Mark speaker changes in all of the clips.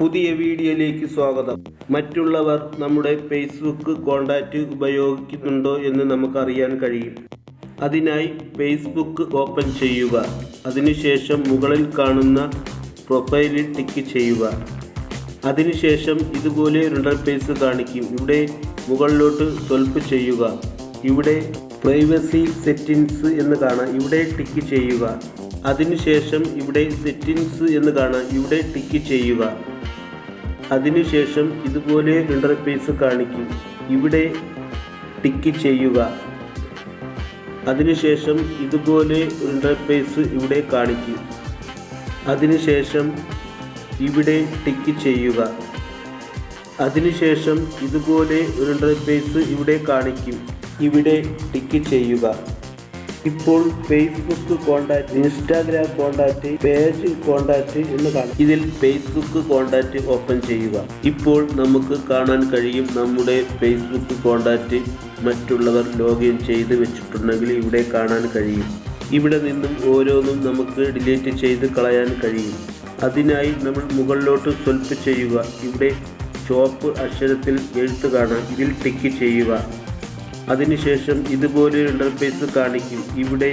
Speaker 1: പുതിയ വീഡിയോയിലേക്ക് സ്വാഗതം. മറ്റുള്ളവർ നമ്മുടെ ഫേസ്ബുക്ക് കോണ്ടാക്റ്റ് ഉപയോഗിക്കുന്നുണ്ടോ എന്ന് നമുക്കറിയാൻ കഴിയും. അതിനായി ഫേസ്ബുക്ക് ഓപ്പൺ ചെയ്യുക. അതിനുശേഷം മുകളിൽ കാണുന്ന പ്രൊഫൈലിൽ ടിക്ക് ചെയ്യുക. അതിനുശേഷം ഇതുപോലെ ഒരു പേസ് കാണിക്കും. ഇവിടെ മുകളിലോട്ട് സ്വൽപ്പ് ചെയ്യുക. ഇവിടെ പ്രൈവസി സെറ്റിങ്സ് എന്ന് കാണാം. ഇവിടെ ടിക്ക് ചെയ്യുക. അതിനുശേഷം ഇവിടെ സെറ്റിങ്സ് എന്ന് കാണാം. ഇവിടെ ടിക്ക് ചെയ്യുക. അതിനുശേഷം ഇതുപോലെ ഇന്റർഫേസ് കാണിക്കും. ഇവിടെ ടിക്ക് ചെയ്യുക. അതിനുശേഷം ഇതുപോലെ ഇന്റർഫേസ് ഇവിടെ കാണിക്കും. അതിനുശേഷം ഇവിടെ ടിക്ക് ചെയ്യുക. അതിനുശേഷം ഇതുപോലെ ഒരു ഇന്റർഫേസ് ഇവിടെ കാണിക്കും. ഇവിടെ ടിക്ക് ചെയ്യുക. ഇപ്പോൾ Facebook contact Instagram contact page contact എന്ന് കാണാം. ഇതിൽ ഫേസ്ബുക്ക് കോണ്ടാക്ട് ഓപ്പൺ ചെയ്യുക. ഇപ്പോൾ നമുക്ക് കാണാൻ കഴിയും നമ്മുടെ ഫേസ്ബുക്ക് കോണ്ടാക്ട് മറ്റുള്ളവർ ലോഗിൻ ചെയ്ത് വെച്ചിട്ടുണ്ടെങ്കിൽ ഇവിടെ കാണാൻ കഴിയും. ഇവിടെ നിന്നും ഓരോന്നും നമുക്ക് ഡിലീറ്റ് ചെയ്ത് കളയാൻ കഴിയും. അതിനായി നമ്മൾ മുകളിലോട്ട് സ്വൽപ്പ് ചെയ്യുക. ഇവിടെ ചുവപ്പ് അക്ഷരത്തിൽ എഴുത്ത് കാണാം. ഇതിൽ ടിക്ക് ചെയ്യുക. അതിനുശേഷം ഇതുപോലൊരു ഇന്റർഫേസ് കാണിക്കും. ഇവിടെ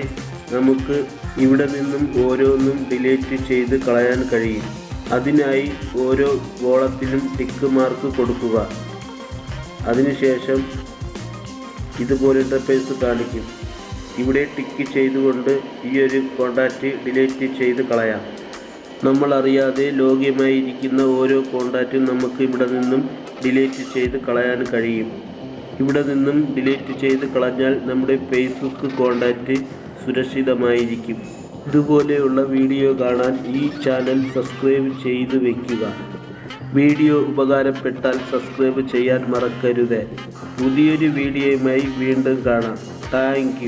Speaker 1: നമുക്ക് ഇവിടെ നിന്നും ഓരോന്നും ഡിലീറ്റ് ചെയ്ത് കളയാൻ കഴിയും. അതിനായി ഓരോ ഗോളത്തിലും ടിക്ക് മാർക്ക് കൊടുക്കുക. അതിനുശേഷം ഇതുപോലെ ഇന്റർഫേസ് കാണിക്കും. ഇവിടെ ടിക്ക് ചെയ്തുകൊണ്ട് ഈ ഒരു കോണ്ടാക്റ്റ് ഡിലീറ്റ് ചെയ്ത് കളയാം. നമ്മൾ അറിയാതെ ലോഗ്യമായിരിക്കുന്ന ഓരോ കോണ്ടാക്റ്റും നമുക്ക് ഇവിടെ നിന്നും ഡിലീറ്റ് ചെയ്ത് കളയാൻ കഴിയും. ഇവിടെ നിന്നും ഡിലീറ്റ് ചെയ്ത് കളഞ്ഞാൽ നമ്മുടെ ഫേസ്ബുക്ക് കോണ്ടാക്റ്റ് സുരക്ഷിതമായിരിക്കും. ഇതുപോലെയുള്ള വീഡിയോ കാണാൻ ഈ ചാനൽ സബ്സ്ക്രൈബ് ചെയ്ത് വയ്ക്കുക വീഡിയോ ഉപകാരപ്പെട്ടാൽ സബ്സ്ക്രൈബ് ചെയ്യാൻ മറക്കരുത്. പുതിയൊരു വീഡിയോയുമായി വീണ്ടും കാണാം. താങ്ക്